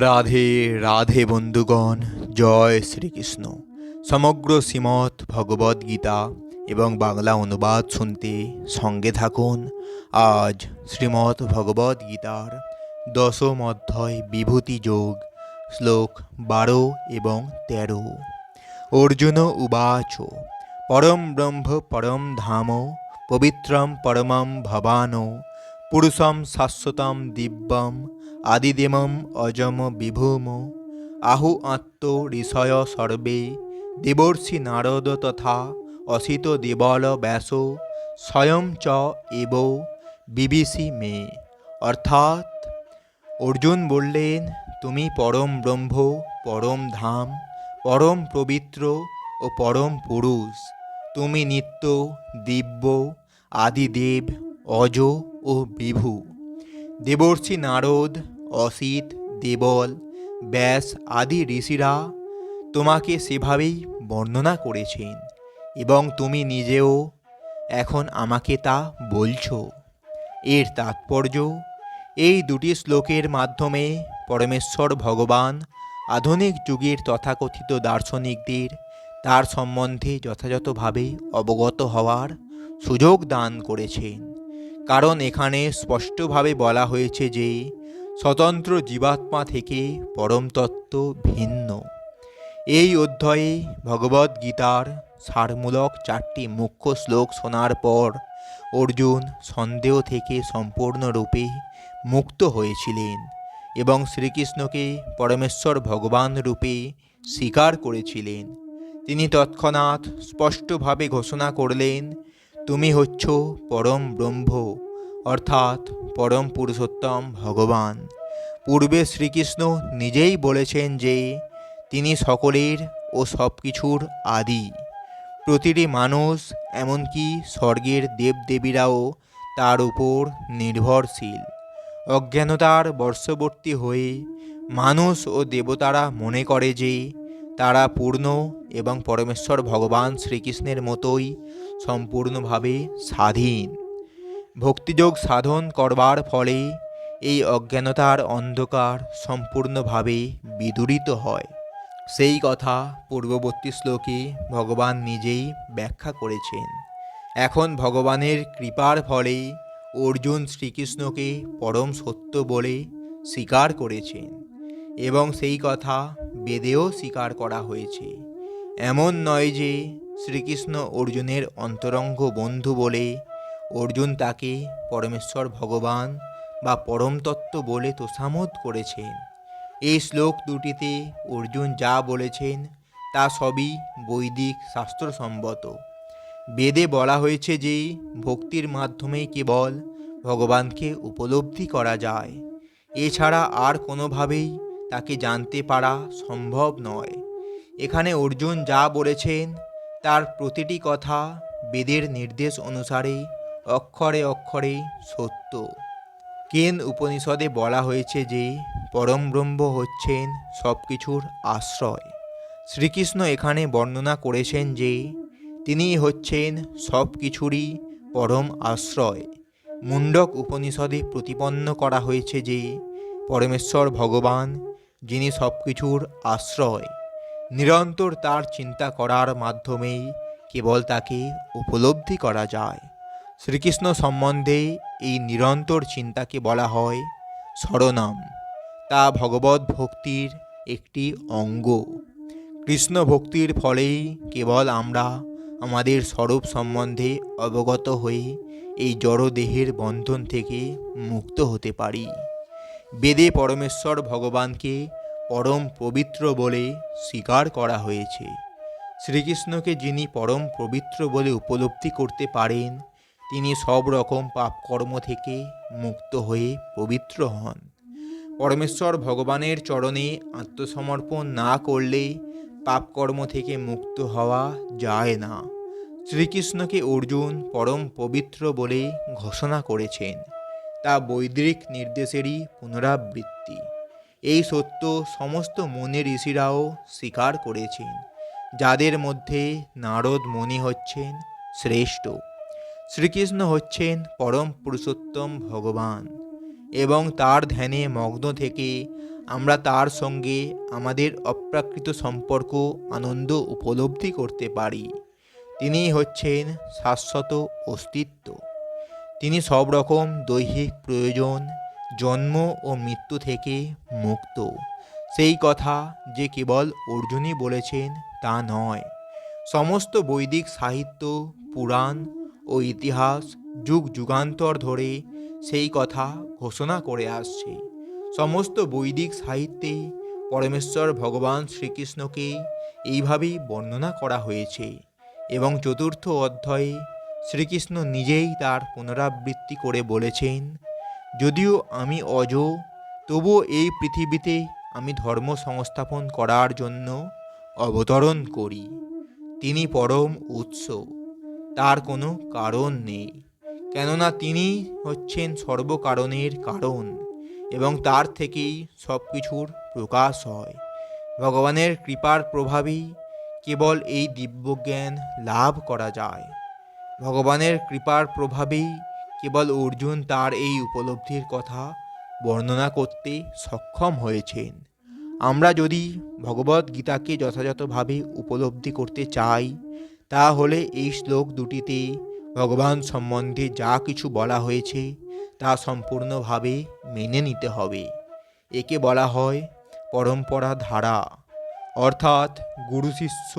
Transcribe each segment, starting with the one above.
রাধে রাধে বন্ধুগণ, জয় শ্রীকৃষ্ণ। সমগ্র শ্রীমৎ ভগবদ গীতা এবং বাংলা অনুবাদ শুনতে সঙ্গে থাকুন। আজ শ্রীমৎ ভগবদ গীতার দশম অধ্যায় বিভূতি যোগ, শ্লোক বারো এবং তেরো। অর্জুন উবাচ, পরম ব্রহ্ম পরম ধাম, পবিত্রম পরমম ভবানো, পুরুষম শাশ্বতম দিব্যম আদিদেমম অজম বিভূম। আহু আত্ম ঋষয় সর্বে। দেবর্ষি নারদ তথা অসিত দেবল ব্যাস। স্বয়ং চ এব বিবিসি মে। অর্থাৎ অর্জুন বললেন, তুমি পরম ব্রহ্ম, পরম ধাম, পরম পবিত্র ও পরম পুরুষ। তুমি নিত্য, দিব্য, আদিদেব, অজ ও বিভু। দেবর্ষি নারদ, অসিত, দেবল, ব্যাস আদি ঋষিরা তোমাকে সেভাবেই বর্ণনা করেছেন এবং তুমি নিজেও এখন আমাকে তা বলছো। এর তাৎপর্য, এই দুটি শ্লোকের মাধ্যমে পরমেশ্বর ভগবান আধুনিক যুগের তথাকথিত দার্শনিকদের তার সম্বন্ধে যথাযথভাবে অবগত হওয়ার সুযোগ দান করেছেন। কারণ এখানে স্পষ্টভাবে বলা হয়েছে যে স্বতন্ত্র জীবাত্মা থেকে পরমতত্ত্ব ভিন্ন। এই অধ্যায়ে ভগবদ গীতার সারমূলক চারটি মুখ্য শ্লোক শোনার পর অর্জুন সন্দেহ থেকে সম্পূর্ণরূপে মুক্ত হয়েছিলেন এবং শ্রীকৃষ্ণকে পরমেশ্বর ভগবান রূপে স্বীকার করেছিলেন। তিনি তৎক্ষণাৎ স্পষ্টভাবে ঘোষণা করলেন তুমি হচ্ছ পরম ব্রহ্ম, অর্থাৎ পরম পুরুষোত্তম ভগবান। পূর্বে শ্রীকৃষ্ণ নিজেই বলেছেন যে, তিনি সকলের ও সব কিছুর আদি। প্রতিটি মানুষ, এমনকি স্বর্গের দেবদেবীরাও তার উপর নির্ভরশীল। অজ্ঞানতার বর্ষবর্তী হয়ে মানুষ ও দেবতারা মনে করে যে, তারা পূর্ণ এবং পরমেশ্বর ভগবান শ্রীকৃষ্ণের মতোই সম্পূর্ণভাবে স্বাধীন। ভক্তিযোগ সাধন করবার ফলে এই অজ্ঞানতার অন্ধকার সম্পূর্ণভাবে বিদূরিত হয়। সেই কথা পূর্ববর্তী শ্লোকে ভগবান নিজেই ব্যাখ্যা করেছেন। এখন ভগবানের কৃপার ফলে অর্জুন শ্রীকৃষ্ণকে পরম সত্য বলে স্বীকার করেছেন এবং সেই কথা বেদেও স্বীকার করা হয়েছে। এমন নয় যে শ্রীকৃষ্ণ অর্জুনের অন্তরঙ্গ বন্ধু বলে অর্জুন তাকে পরমেশ্বর ভগবান বা পরমতত্ত্ব বলে তোষামোদ করেছেন। এই শ্লোক দুটিতে অর্জুন যা বলেছেন তা সবই বৈদিক শাস্ত্রসম্মত। বেদে বলা হয়েছে যে ভক্তির মাধ্যমেই কেবল ভগবানকে উপলব্ধি করা যায়। এছাড়া আর কোনোভাবেই তাকে জানতে পারা সম্ভব নয়। এখানে অর্জুন যা বলেছেন তার প্রতিটি কথা বেদের নির্দেশ অনুসারে অক্ষরে অক্ষরে সত্য। কেন উপনিষদে বলা হয়েছে যে পরম ব্রহ্ম হচ্ছেন সব কিছুর আশ্রয়? শ্রীকৃষ্ণ এখানে বর্ণনা করেছেন যে তিনি হচ্ছেন সব কিছুরই পরম আশ্রয়। মুন্ডক উপনিষদে প্রতিপন্ন করা হয়েছে যে পরমেশ্বর ভগবান যিনি সব কিছুর আশ্রয়। নিরন্তর তার চিন্তা করার মাধ্যমেই কেবল তাকে উপলব্ধি করা যায়। শ্রীকৃষ্ণ সম্বন্ধে এই নিরন্তর চিন্তাকে বলা হয় শরণম তা ভগবত ভক্তির একটি অঙ্গ। কৃষ্ণ ভক্তির ফলেই কেবল আমরা আমাদের স্বরূপ সম্বন্ধে অবগত হয়ে এই জড়দেহের বন্ধন থেকে মুক্ত হতে পারি। বেদে পরমেশ্বর ভগবানকে পরম পবিত্র বলে স্বীকার করা হয়েছে। শ্রীকৃষ্ণকে যিনি পরম পবিত্র বলে উপলব্ধি করতে পারেন, তিনি সব রকম পাপকর্ম থেকে মুক্ত হয়ে পবিত্র হন। পরমেশ্বর ভগবানের চরণে আত্মসমর্পণ না করলে পাপকর্ম থেকে মুক্ত হওয়া যায় না। শ্রীকৃষ্ণকে অর্জুন পরম পবিত্র বলে ঘোষণা করেছেন। তা বৈদিক নির্দেশেরই পুনরাবৃত্তি। এই সত্য সমস্ত মনে ঋষিরাও স্বীকার করেছেন। যাদের মধ্যে নারদ মুনি হচ্ছেন শ্রেষ্ঠ। শ্রীকৃষ্ণ হচ্ছেন পরম পুরুষোত্তম ভগবান। এবং তার ধ্যানে মগ্ন থেকে আমরা তার সঙ্গে আমাদের অপ্রাকৃত সম্পর্ক আনন্দ উপলব্ধি করতে পারি। তিনি হচ্ছেন শাশ্বত অস্তিত্ব। তিনি সব রকম দৈহিক প্রয়োজন জন্ম ও মৃত্যু থেকে মুক্ত। সেই কথা যে কেবল অর্জুনই বলেছেন তা নয়। সমস্ত বৈদিক সাহিত্য, পুরাণ ও ইতিহাস যুগ যুগান্তর ধরে সেই কথা ঘোষণা করে আসছে। সমস্ত বৈদিক সাহিত্যে পরমেশ্বর ভগবান শ্রীকৃষ্ণকে এইভাবেই বর্ণনা করা হয়েছে এবং চতুর্থ অধ্যায়ে শ্রীকৃষ্ণ নিজেই তার পুনরাবৃত্তি করে বলেছেন যদিও আমি অজ তবুও এই পৃথিবীতে আমি ধর্ম সংস্থাপন করার জন্য অবতরণ করি। তিনি পরম উৎস, তার কোনো কারণ নেই, কেননা তিনি হচ্ছেন সর্বকারণের কারণ এবং তার থেকেই সব কিছুর প্রকাশ হয়। ভগবানের কৃপার প্রভাবেই কেবল এই দিব্যজ্ঞান লাভ করা যায়। ভগবানের কৃপার প্রভাবেই কেবল অর্জুন তার এই উপলব্ধির কথা বর্ণনা করতে সক্ষম হয়েছেন। আমরা যদি ভগবদ গীতাকে যথাযথভাবে উপলব্ধি করতে চাই, তাহলে এই শ্লোক দুটিতে ভগবান সম্বন্ধে যা কিছু বলা হয়েছে তা সম্পূর্ণভাবে মেনে নিতে হবে। একে বলা হয় পরম্পরা ধারা। অর্থাৎ গুরু শিষ্য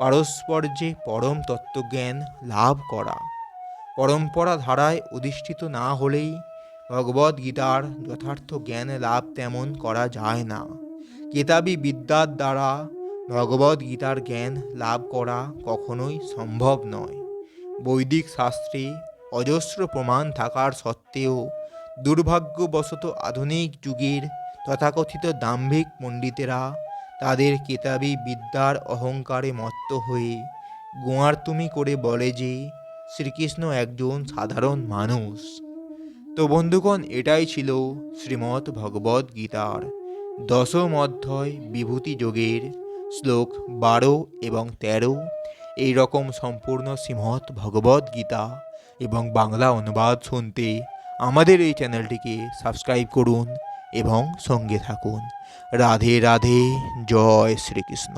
পারস্পর্যে পরম তত্ত্বজ্ঞান লাভ করা। পরম্পরা ধারায় অধিষ্ঠিত না হলেই ভগবদ গীতার যথার্থ জ্ঞান লাভ তেমন করা যায় না। কেতাবি বিদ্যার দ্বারা ভগবদ গীতার জ্ঞান লাভ করা কখনোই সম্ভব নয়। বৈদিক শাস্ত্রে অজস্র প্রমাণ থাকার সত্ত্বেও দুর্ভাগ্যবশত আধুনিক যুগের তথাকথিত দাম্ভিক পণ্ডিতেরা তাদের কেতাবি বিদ্যার অহংকারে মত্ত হয়ে গোয়ার্তুমি করে বলে যে শ্রীকৃষ্ণ একজন সাধারণ মানুষ। তো বন্ধুগণ, এটাই ছিল শ্রীমৎ ভগবদ গীতার দশম অধ্যায় বিভূতি যোগের শ্লোক বারো এবং তেরো। এই রকম সম্পূর্ণ শ্রীমৎ ভগবদ গীতা এবং বাংলা অনুবাদ শুনতে আমাদের এই চ্যানেলটিকে সাবস্ক্রাইব করুন এবং সঙ্গে থাকুন। রাধে রাধে, জয় শ্রীকৃষ্ণ।